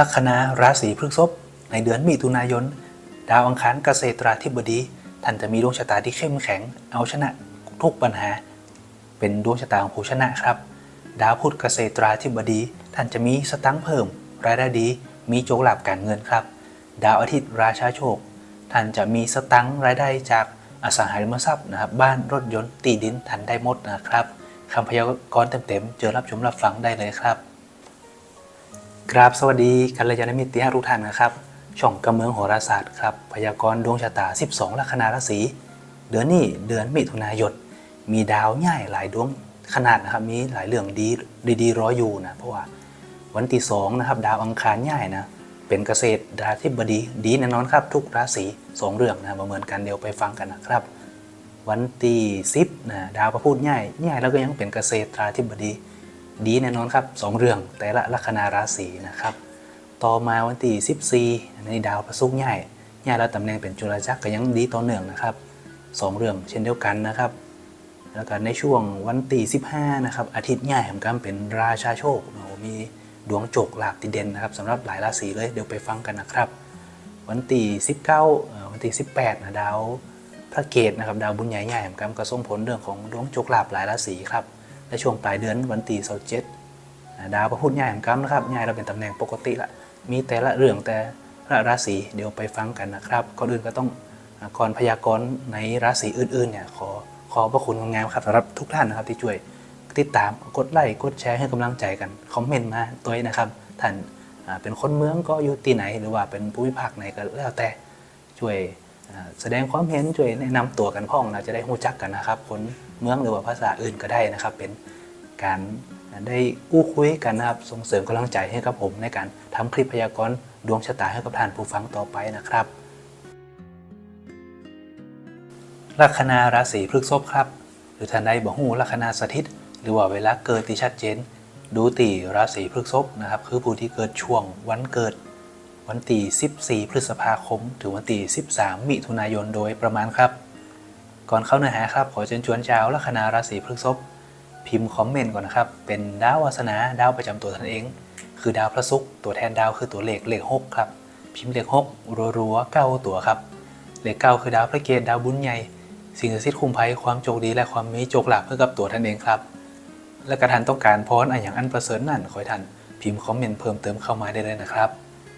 ลัคนาราศีพฤษภในเดือนมิถุนายน ดาวอังคารเกษตราธิบดี ท่านจะมีดวงชะตาที่เข้มแข็ง เอาชนะทุกปัญหา เป็นดวงชะตาของผู้ชนะครับ ดาวพุธเกษตราธิบดี ท่านจะมีสตังค์เพิ่ม รายได้ดี มีโจกหลาบการเงินครับ ดาวอาทิตย์ราชาโชค ท่านจะมีสตังค์รายได้จากอสังหาริมทรัพย์นะครับ บ้านรถยนต์ตีดินท่านได้หมดนะครับคำพยากรณ์เต็มๆ เจอรับชมรับฟังได้เลยครับ กราบสวัสดีกัลยาณมิตรที่ทุกท่านนะครับ ช่องกำเมืองโหราศาสตร์ครับ พยากรณ์ดวงชะตา 12 ลัคนาราศี เดือนนี้เดือนมิถุนายน มีดาวใหญ่หลายดวงขนาดนะครับ มีหลายเรื่องดีดีๆรออยู่นะ เพราะว่าวันที่สองนะครับ ดาวอังคารใหญ่นะ เป็นเกษตรดาวที่บดีดีแน่นอนครับ ทุกราศีสองเรื่องนะมาเหมือนกันเดี๋ยวไปฟังกันนะครับ วันที่สิบนะดาวพระพุธใหญ่ใหญ่แล้วก็ยังเป็นเกษตราธิบดี ดีแน่นอนครับสองเรื่องแต่ละลัคนาราศีนะครับ ต่อมาวันที่14ในดาวพระศุกร์ใหญ่ใหญ่แล้วตำแหน่งเป็นจุลจักรก็ยังดีต่อเนื่องนะครับสองเรื่องเช่นเดียวกันนะครับ แล้วก็ในช่วงวันที่15นะครับอาทิตย์ใหญ่ของการเป็นราชาโชคโอ้โหมีดวงโจกหลาบติเด่นนะครับสำหรับหลายราศีเลยเดี๋ยวไปฟังกันนะครับ วันที่19เอ่อวันที่18นะดาวพระเกตนะครับดาวบุญใหญ่ใหญ่ของการกระส่งผลเรื่องของดวงโจกหลาบหลายราศีครับ ในช่วงปลายเดือนวันที่27ดาวพระพุธใหญ่ของกรรมนะครับใหญ่เราเป็นตำแหน่งปกติละมีแต่ละเรื่องแต่ละราศีเดี๋ยวไปฟังกันนะครับก่อนอื่นก็ต้องก่อนพยากรณ์ในราศีอื่นๆเนี่ยขอขอพระคุณงามครับสำหรับทุกท่านนะครับที่ช่วยติดตามกดไลค์กดแชร์ให้กำลังใจกันคอมเมนต์มาตัวนะครับท่านเป็นคนเมืองก็อยู่ที่ไหนหรือว่าเป็นผู้พิพากษ์ไหนก็แล้วแต่ช่วยแสดงความเห็นช่วยแนะนำตัวกันพ้องเราจะได้รู้จักกันนะครับคน เมืองหรือว่าภาษาอื่นก็ได้นะครับ เป็นการได้กู้คุยกันนะครับ ส่งเสริมกำลังใจให้กับผมในการทำคลิปพยากรณ์ดวงชะตาให้กับท่านผู้ฟังต่อไปนะครับลัคนาราศีพฤษภครับ หรือท่านใดบอกหูลัคนาสถิต หรือว่าเวลาเกิดที่ชัดเจน ดูตีราศีพฤษภนะครับ คือผู้ที่เกิดช่วงวันเกิด วันที่14 พฤษภาคม ถึงวันที่13 มิถุนายนโดยประมาณครับ ก่อนเข้าเนื้อหาครับ ขอเชิญชวนชาวลัคนาราศีพฤษภพิมพ์คอมเมนต์ก่อนนะครับ เป็นดาววาสนาดาวประจำตัวท่านเอง คือดาวพระศุกร์ตัวแทนดาวคือตัวเลขเลข6ครับ พิมพ์เลข6รัวๆเก้าตัวครับ เลขเก้าคือดาวพระเกตดาวบุญใหญ่สิ่งศักดิ์สิทธิ์คุ้มภัยความโชคดีและความมีโชคลาภเพื่อกับตัวท่านเองครับ และกระทันต้องการพรอันอย่างอันประเสริฐนั่นขอให้ท่านพิมพ์คอมเมนต์เพิ่มเติมเข้ามาได้เลยนะครับ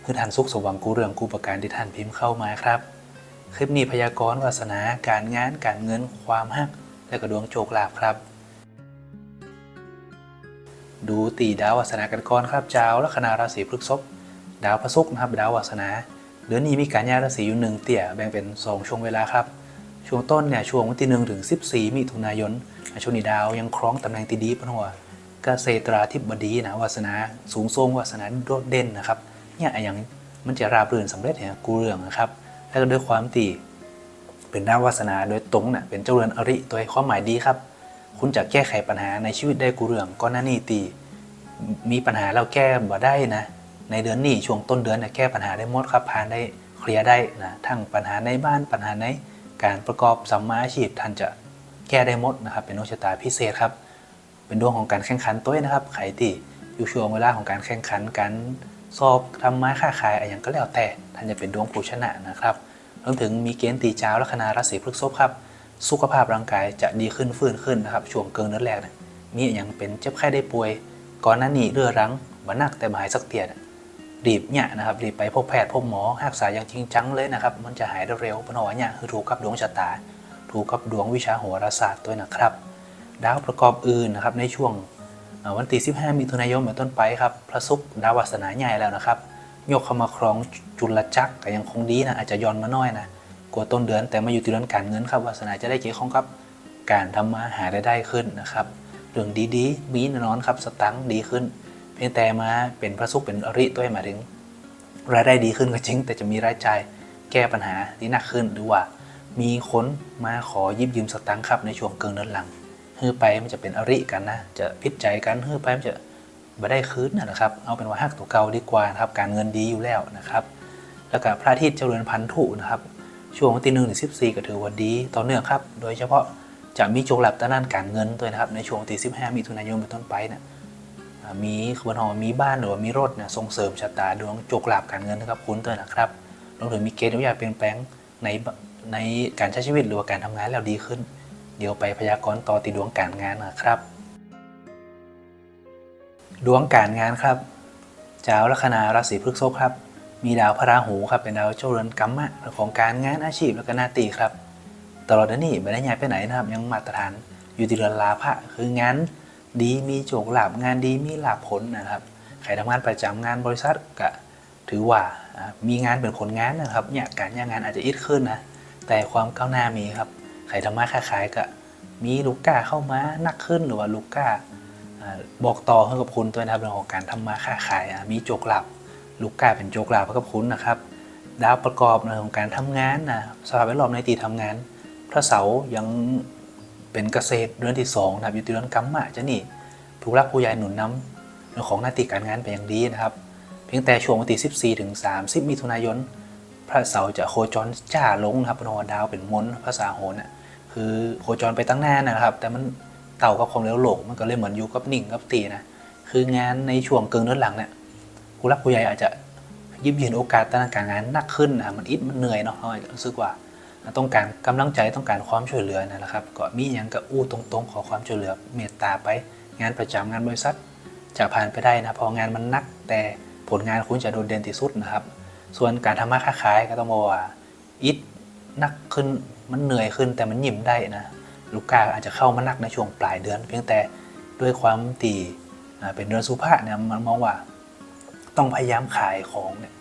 เพื่อท่านสุขสมหวังกูเรื่องกูประการที่ท่านพิมพ์เข้ามาครับ คลิปนี้พยากรณ์วาสนาการงานการเงินความฮักและกระดวงโชคลาภครับ ดูตีดาววาสนากันก่อนครับเจ้าลัคนาราศีพฤษภดาวพระศุกร์นะครับดาววาสนาเดือนนี้มีการย้ายราศีอยู่หนึ่งเตี่ยแบ่งเป็น 2 ช่วงเวลาครับ ช่วงต้นเนี่ยช่วงวันที่หนึ่งถึง14มิถุนายนช่วงนี้ดาวยังคล้องตำแหน่งที่ดีปะหัวกเกษตราธิบดีนะวาสนาสูงส่งวาสนาโดดเด่นนะครับเนี่ยไอ้อย่างมันจะราบรื่นสำเร็จเนี่ยกูเรื่องนะครับ แล้วก็ด้วยความตีเป็นดาววาสนาโดยตรงเนี่ยเป็นเจ้าเรือนอริตัวให้ความหมายดีครับ คุณจะแก้ไขปัญหาในชีวิตได้กูเรื่องก่อนหน้านี้ตีมีปัญหาเราแก้บ่ได้นะ ในเดือนนี้ช่วงต้นเดือนเนี่ยแก้ปัญหาได้หมดครับผ่านได้เคลียร์ได้นะทั้งปัญหาในบ้านปัญหาในการประกอบสัมมาอาชีพท่านจะแก้ได้หมดนะครับเป็นดวงชะตาพิเศษครับ เป็นดวงของการแข่งขันตัวนะครับใครที่อยู่ช่วงเวลาของการแข่งขันการ สอบทำไม้ค้าขายอะไรอย่างก็แล้วแต่ท่านจะเป็นดวงผู้ชนะนะครับรวมถึงมีเกณฑ์ตีเจ้าลัคนาราศีพฤษภครับ สุขภาพร่างกายจะดีขึ้นฟื้นขึ้นนะครับช่วงเกินเดือนแรกเนี่ยมีอย่างเป็นเจ็บไข้ได้ป่วย ก่อนหน้านี้เรื้อรังบันักแต่หายสักเตียนรีบเนี่ยนะครับรีบไปพบแพทย์พบหมอรักษาอย่างจริงจังเลยนะครับ มันจะหายได้เร็วเพราะว่าเนี่ยคือถูกกับดวงชะตา ถูกกับดวงวิชาโหราศาสตร์ด้วยนะครับ ดาวประกอบอื่นนะครับในช่วง วันที่15มิถุนายนเป็นต้นไปครับพระศุกร์ดาววาสนาใหญ่แล้วนะครับยกเข้ามาครองจุลจักรก็ยังคงดีนะอาจจะย้อนมาน้อยนะกว่าต้นเดือนแต่มาอยู่ที่เดือนการเงินครับวาสนาจะได้เกี่ยวข้องกับการทำมาหาได้ได้ขึ้นนะครับเรื่องดีๆ มีแน่นอนครับสตังค์ดีขึ้น เพียงแต่มาเป็นพระศุกร์เป็นอริตัวหมายถึง รายได้ดีขึ้นก็จริง แต่จะมีรายจ่ายแก้ปัญหาที่หนักขึ้นหรือว่า มีคนมาขอยิบยืมสตังค์ครับในช่วงเกินเดือนหลัง ฮือไปมันจะเป็นอริกันนะ จะพิจใจกันฮือไปมันจะไม่ได้คืนนะครับ เอาเป็นว่าหักตัวเก่าดีกว่านะครับ การเงินดีอยู่แล้วนะครับ แล้วก็พระอาทิตย์เจริญพันธุนะครับ ช่วงวันที่หนึ่งถึงสิบสี่ก็ถือว่าดีต่อเนื่องครับ โดยเฉพาะจะมีโจหลับด้านการเงินด้วยนะครับ ในช่วงที่สิบห้ามิถุนายนเป็นต้นไปเนี่ยมีขบวนหอมีบ้านหรือว่ามีรถเนี่ยส่งเสริมชะตาดวงโจกลาบการเงินนะครับคุณตัวนะครับรวมถึงมีเกณฑ์ที่อยากเปลี่ยนแปลงในในการใช้ชีวิตหรือว่าการทำงานแล้วดีขึ้น ดี๋ยวไปพยากรณ์ต่อติดดวงการงานนะครับ ดวงการงานครับเจ้าลัคนาราศีพฤษภครับ มีดาวพระราหูครับเป็นดาวเจ้าเรือนกัมมะเรื่องของการงานอาชีพและก็หน้าตีครับ ตลอดเดือนนี้ไม่ได้ย้ายไปไหนนะครับ ยังมาตรฐานอยู่ที่เรือนลาภะคืองานดีมีโจกลาบงานดีมีลาภผลนะครับใครทำงานประจำงานบริษัทก็ถือว่าอ่ามีงานเป็นผลงานนะครับเนี่ยการย่างงานอาจจะอิดขึ้นนะแต่ความก้าวหน้ามีครับ ใครทำมาค้าขายก็มีลูกก้าเข้ามานักขึ้นหรือว่าลูกก้าบอกต่อให้กับคุณตัวนะครับเรื่องของการทำมาค้าขายมีโจกลาบลูกก้าเป็นโจกลาบให้กับคุณนะครับ ดาวประกอบในเรื่องของการทำงานนะสภาพแวดล้อมในตีทำงาน พระเสาร์ยังเป็นเกษตรเดือนที่สองนะครับอยู่ที่เดือนกัมมะจะนี่ผู้รักผู้ใหญ่หนุนนำเรื่องของหน้าที่การงานเป็นอย่างดีนะครับ เพียงแต่ช่วงวันที่14ถึง30 มิถุนายน พระเสาร์จะโคจรจ้าลงนะครับเพราะว่าดาวเป็นมนต์ภาษาโหน่ะ คือโคจรไปตั้งนานะครับ แต่มันเต่ากับความเร็วโลกมันก็เลยเหมือนอยู่กับนิ่งกับตีนะคืองานในช่วงเกินเดือหลังเนี่ยผู้รักผู้ใหญ่อาจจะยิบยืนโอกาสทางการงานหนักขึ้นนะมันอิดมันเหนื่อยเนาะเราอาจจะรู้สึกว่าต้องการกำลังใจต้องการความช่วยเหลือนะครับ ก็มีอย่างก็อู้ตรงๆ ขอความช่วยเหลือเมตตาไปงานประจำงานบริษัทจะผ่านไปได้นะพองานมันนักแต่ผลงานคุณจะโดดเด่นที่สุดนะครับ ส่วนการทำมาค้าขายก็ต้องบอกว่าอิดนักขึ้น มันเหนื่อยขึ้นแต่มันยิ้มได้นะลูกค้าอาจจะเข้ามานักในช่วงปลายเดือน เพียงแต่ด้วยความตีเป็นเดือนสุภาพเนี่ยมันมองว่าต้องพยายามขายของเนี่ย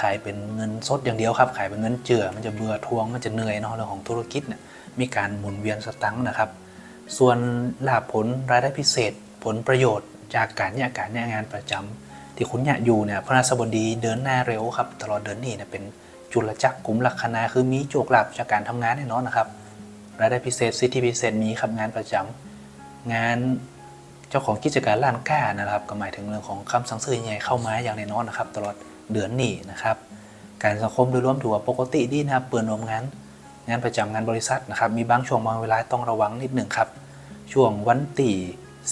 ขายเป็นเงินสดอย่างเดียวครับ ขายเป็นเงินเจือมันจะเบื่อทวงมันจะเหนื่อยเนาะเรื่องของธุรกิจเนี่ยมีการหมุนเวียนสตังค์นะครับ ส่วนลาภผลรายได้พิเศษ ผลประโยชน์ จากการเนี่ยการเนี่ยงานประจำที่คุณเนี่ยอยู่เนี่ยพระราชบดีเดินหน้าเร็วครับ ตลอดเดือนนี้เนี่ยเป็น จุลจักรกลุ่มลักคนาคือมีโจกหลาภจากการทำงานแน่นอนนะครับรายได้พิเศษสิทธิพิเศษมีครับงานประจำงานเจ้าของกิจการร้านค้านะครับ ก็หมายถึงเรื่องของคำสั่งซื้อใหญ่เข้ามาอย่างแน่นอนนะครับ ตลอดเดือนนี้นะครับ การสังคมโดยรวมถือว่าปกติดีนะครับเปิดรวมงาน งานประจำงานบริษัทนะครับ มีบางช่วงบางเวลาต้องระวังนิดหนึ่งครับ ช่วงวันที่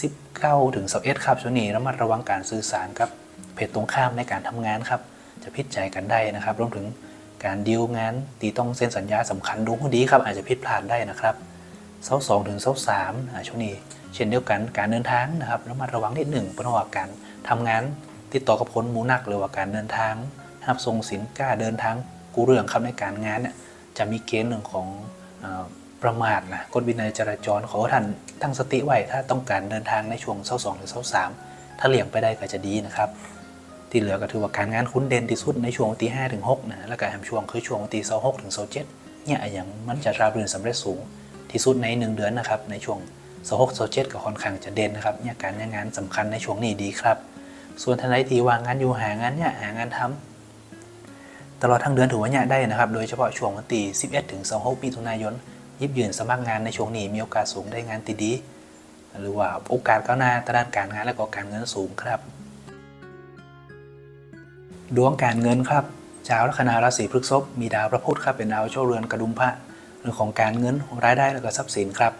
19ถึง21ครับช่วงนี้ระมัดระวังการสื่อสารกับเพศตรงข้ามในการทำงานครับจะพิดใจกันได้นะครับ รวมถึง การดีลงานตีต้องเซ็นสัญญาสำคัญดูให้ดีครับ อาจจะผิดพลาดได้นะครับเสาสองถึงเสาสามอ่าช่วงนี้ เช่นเดียวกันการเดินทางนะครับระมัดระวังนิดหนึ่งเพราะว่าการทำงานติดต่อกับคนมูนักหรือว่าการเดินทางรับส่งสินค้าเดินทางกูเรื่องครับในการงานเนี่ยจะมีเกณฑ์เรื่งของอประมาทนะกฎวินัยจราจรขอท่านตั้งสติไว้ถ้าต้องการเดินทางในช่วงเสาสองหรือเสาสามถ้าเลี่ยงไปได้ก็จะดีนะครับ ที่เหลือก็ถือว่าการงานคุ้นเด่นที่สุดในช่วงวันที่5ถึง6นะแล้วก็แฮมช่วงคือช่วงวันที่26ถึง27เนี่ยอย่างมันจะราบรื่นสำเร็จสูงที่สุดใน 1 เดือนนะครับในช่วง26 27ก็ค่อนข้างจะเด่นนะครับเนี่ยการงานสำคัญในช่วงนี้ดีครับ ส่วนท่านใดที่วางงานอยู่หางานเนี่ยหางานทำตลอดทั้งเดือนถือว่าเนี่ยได้นะครับ โดยเฉพาะช่วงวันที่11ถึง26มิถุนายนยิบยืนสมัครงานในช่วงนี้มีโอกาสสูงได้งานติดดีหรือว่าโอกาสก้าวหน้าทางด้านการงานและก็การเงินสูงครับ ดวงการเงินครับชาวลัคนาราศีพฤษภมีดาวพระพุธครับเป็นดาวเจ้าเรือนกระดุมพระเรื่องของการเงินรายได้และก็ทรัพย์สินครับ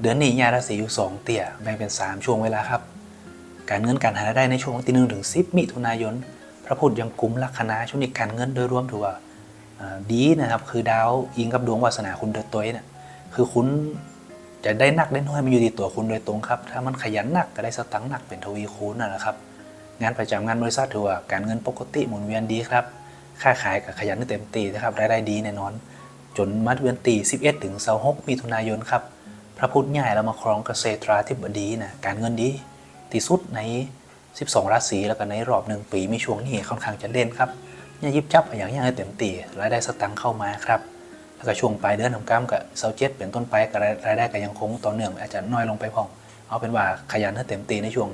เดือนนี้ยาราศีอยู่สองเตี่ยแบ่งเป็น 3 ช่วงเวลาครับ การเงินการหารายได้ในช่วงวันที่หนึ่งถึงสิบมิถุนายน พระพุธยังกุมลัคนาช่วงนี้การเงินโดยรวมถือว่าดีนะครับคือดาวอิงกับดวงวาสนาคุณโดยตัวเนี่ยคือคุณจะได้นักได้น้อยมันอยู่ที่ตัวคุณโดยตรงครับ ถ้ามันขยันหนักก็ได้สตังค์หนักเป็นทวีคูณนะครับ งานประจำงานบริษัทถือว่าการเงินปกติหมุนเวียนดีครับ ค่าขายกับขยันเต็มตีนะครับรายได้ดีแน่นอน จนมัดเวียนตี 11 ถึง26มิถุนายนครับ พระพุธใหญ่แล้วมาครองเกษตราธิบดีนะการเงินดีที่สุดใน 12 ราศีแล้วก็ในรอบหนึ่งปีมีช่วงนี้ค่อนข้างจะเด่นครับเนี่ยยิบจับอย่างนี้เต็มตีรายได้สตังค์เข้ามาครับแล้วก็ช่วงปลายเดือนของกล้ามกับเซาเจ็ดเป็นต้นไปก็รายได้ก็ยังคงต่อเนื่องอาจจะน้อยลงไปพอง เอาเป็นว่าขยันให้เต็มตีในช่วง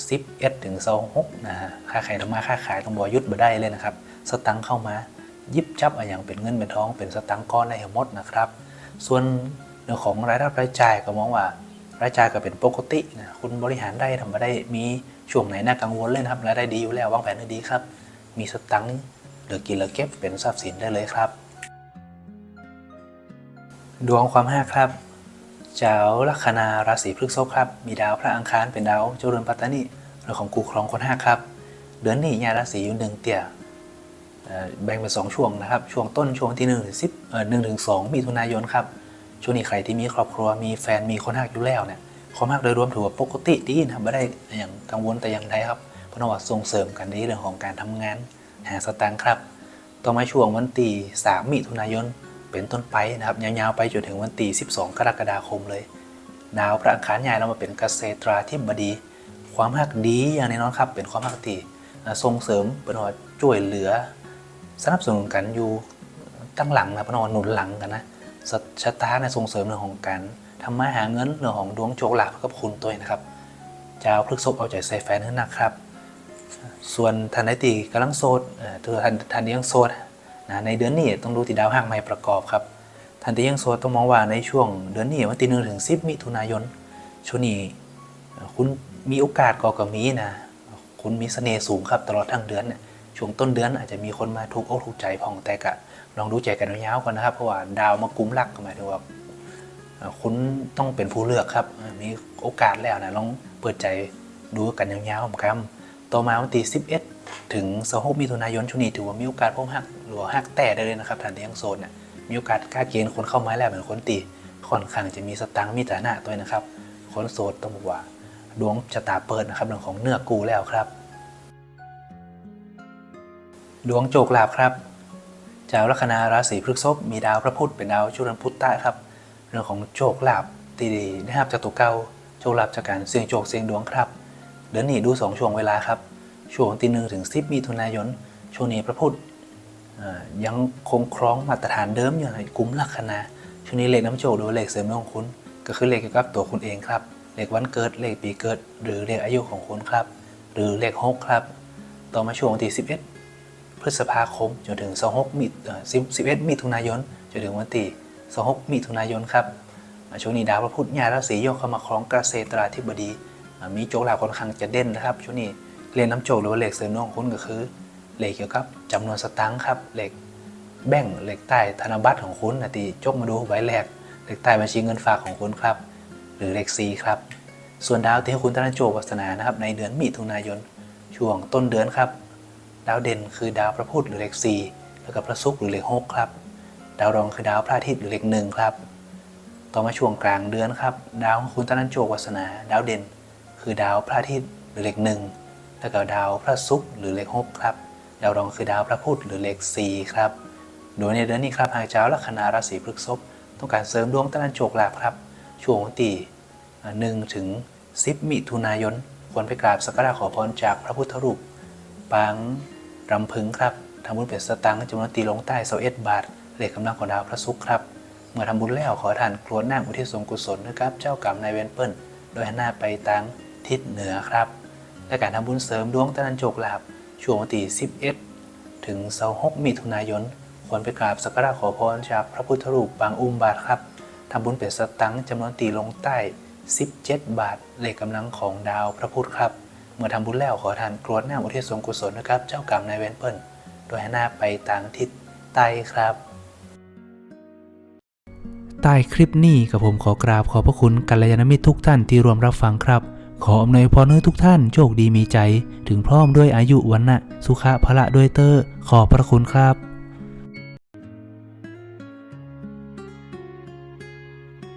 11ถึง26นะฮะค่าขายทำมาค่าขายต้องบอยุดบ่ได้เลยนะครับ สตังค์เข้ามายิบจับอะอย่างเป็นเงินเป็นทองเป็นสตังค์ก้อนในหมดนะครับ ส่วนเรื่องของรายรับรายจ่ายก็มองว่ารายจ่ายก็เป็นปกตินะคุณบริหารได้ทำมาได้มีช่วงไหนน่ากังวลเลยนะครับรายได้ดีอยู่แล้ววางแผนให้ดีครับ มีสตังค์เหลือกินเหลือเก็บเป็นทรัพย์สินได้เลยครับ ดวงความห้าครับ เจ้าลัคนาราศีพฤษภครับ มีดาวพระอังคารเป็นดาวเจริญปัตตานีรื่องของกูครองคนห้าครับ เดือนนี้ยาราศีอยู่หนึ่งเตี่ยแบ่งเป็นสองช่วงนะครับ ช่วงต้นช่วงที่หนึ่งถึงสิบเอ่อหนึ่งถึงสองมิถุนายนครับ ช่วงนี้ใครที่มีครอบครัวมีแฟนมีคนหักอยู่แล้วเนี่ยความหักโดยรวมถือว่าปกติดีนะไม่ได้อย่างกังวลแต่อย่างใดครับเพราะว่าส่งเสริมกันในเรื่องของการทำงานหาสตางค์ครับ ต่อมาช่วงวันที่3มิถุนายน เป็นต้นไปนะครับยาวๆไปจนถึงวันที่12 กรกฎาคมเลยดาวพระอังคารย้ายเรามาเป็นเกษตราธิบดี ความหักดีอย่างแน่นอนครับ เป็นความหักที่ส่งเสริมเป็นว่าช่วยเหลือ สนับสนุนกันอยู่ตั้งหลังนะเป็นว่าหนุนหลังกันนะสชะตาในส่งเสริมเรื่องของการทำมาหาเงินเรื่องของดวงโชคลาภกับคุณตัวเองนะครับเจ้าพฤกษบเอาใจใส่แฟนให้นักครับ ส่วนทันใดตีกำลังโสดเอ่อตัวทันทันที่ยังโสด นะในเดือนนี้ต้องดูที่ดาวห้างไม้ประกอบครับทันที่ยังโสดต้องมองว่าในช่วงเดือนนี้วันที่หนึ่งถึงสิบมิถุนายนช่วงนี้คุณมีโอกาสก่อกับมีนะคุณมีเสน่ห์สูงครับตลอดทั้งเดือนเนี่ยช่วงต้นเดือนอาจจะมีคนมาทุกอกถูกใจพองแต่กะลองดูใจกันยาวๆก่อนนะครับ เพราะว่าดาวมากุ้มรักก็หมายถึงว่าคุณต้องเป็นผู้เลือกครับ มีโอกาสแล้วนะลองเปิดใจดูกันยาวๆครับต่อมาวันที่11 ถึง26มิถุนายนช่วงนี้ถือว่ามีโอกาสพบหักหรือหักแต่ได้เลยนะครับฐานที่ยังโซนเนี่ยมีโอกาสกล้าเกณฑ์คนเข้ามาแล้วเหมือนคนตีค่อนข้างจะมีสตังค์มีฐานะตัวนะครับ คนโสดต้องบอกว่าดวงชะตาเปิดนะครับเรื่องของเนื้อกูแล้วครับ ดวงโจกลาภครับชาวลัคนาราศีพฤษภมีดาวพระพุธเป็นดาวชุรันพุตตะครับ เรื่องของโชคลาภตีดีนะครับจากตัวเก่าโชคลาภจากการเสี่ยงโชคเสี่ยงดวงครับ เดือนนี้ดู2ช่วงเวลาครับ ช่วงที่หนึ่งถึงสิบมิถุนายน ช่วงนี้พระพุธยังคงครองมาตรฐานเดิมอยู่ในกลุ่มลัคนาช่วงนี้เลขน้ำโชคหรือเลขเสริมดวงของคุณ ก็คือเลขเกี่ยวกับตัวคุณเองครับ เลขวันเกิด เลขปีเกิด หรือเลขอายุของคุณครับ หรือเลขหกครับ ต่อมาช่วงวันที่11 พฤษภาคมจนถึง26มิถุเอ่อ10 11มิถุนายนจนถึงวันที่26มิถุนายนครับช่วงนี้ดาวพระพุธย้ายราศีโยกเข้ามาครองเกษตราธิบดี มีโจกลาค่อนข้างจะเด่นนะครับช่วงนี้ เรียนน้ำโจกหรือว่าเลขเสริมดวงของคุณก็คือเลขเกี่ยวกับจำนวนสตังค์ครับเลขแบ่งเลขใต้ธนบัตรของคุณนะตีจกมาดูไว้แรกเลขใต้บัญชีเงินฝากของคุณครับ หรือเลข4ครับ ส่วนดาวที่ให้คุณธนโจกวัสนานะครับ ในเดือนมิถุนายนช่วงต้นเดือนครับ ดาวเด่นคือดาวพระพุธหรือเลข4แล้วก็พระศุกร์หรือเลข6ครับ ดาวรองคือดาวพระอาทิตย์หรือเลข1ครับ ต่อมาช่วงกลางเดือนครับ ดาวของคุณธนโจกวัสนา ดาวเด่น คือดาวพระอาทิตย์หรือเลข1 แล้วก็ดาวพระศุกร์หรือเลข6ครับ ดาวรองคือดาวพระพุธหรือเลข4ครับ โดยในเดือนนี้ครับหากเจ้าลัคนาราศีพฤษภต้องการเสริมดวงตะนันโจกลาภครับ ช่วงวันตีหนึ่งถึงสิบมิถุนายน ควรไปกราบสักการะขอพรจากพระพุทธรูปปางรำพึงครับทำบุญเป็นสตังค์จำนวนตีลงใต้เสาเอ็ดบาทเลขกำลังของดาวพระศุกร์ครับ เมื่อทำบุญแล้วขอทานกรวดน้ำอุทิศส่วนกุศลนะครับ เจ้ากรรมนายเวรเปิ้ล โดยหันหน้าไปทางทิศเหนือครับ และการทำบุญเสริมดวงตะนันโจกลาภช่วงวันที่11 ถึง26มิถุนายน ควรไปกราบสักการะขอพรจากพระพุทธรูปปางอุ้มบาทครับทำบุญเป็นสตังค์จำนวนตีลงใต้ 17 บาทเลขกำลังของดาวพระพุธครับ เมื่อทำบุญแล้วขอทานกรวดน้ำอุทิศส่วนกุศลนะครับ เจ้ากรรมนายเวรเปิลโดยให้หน้าไปทางทิศใต้ครับใต้คลิปนี้กับผมขอกราบขอบพระคุณกัลยาณมิตรทุกท่านที่รวมรับฟังครับ ขออำนวยพรให้ทุกท่านโชคดีมีใจ ถึงพร้อมด้วยอายุวันนะสุขะพละด้วยเตอร์ขอพระคุณครับ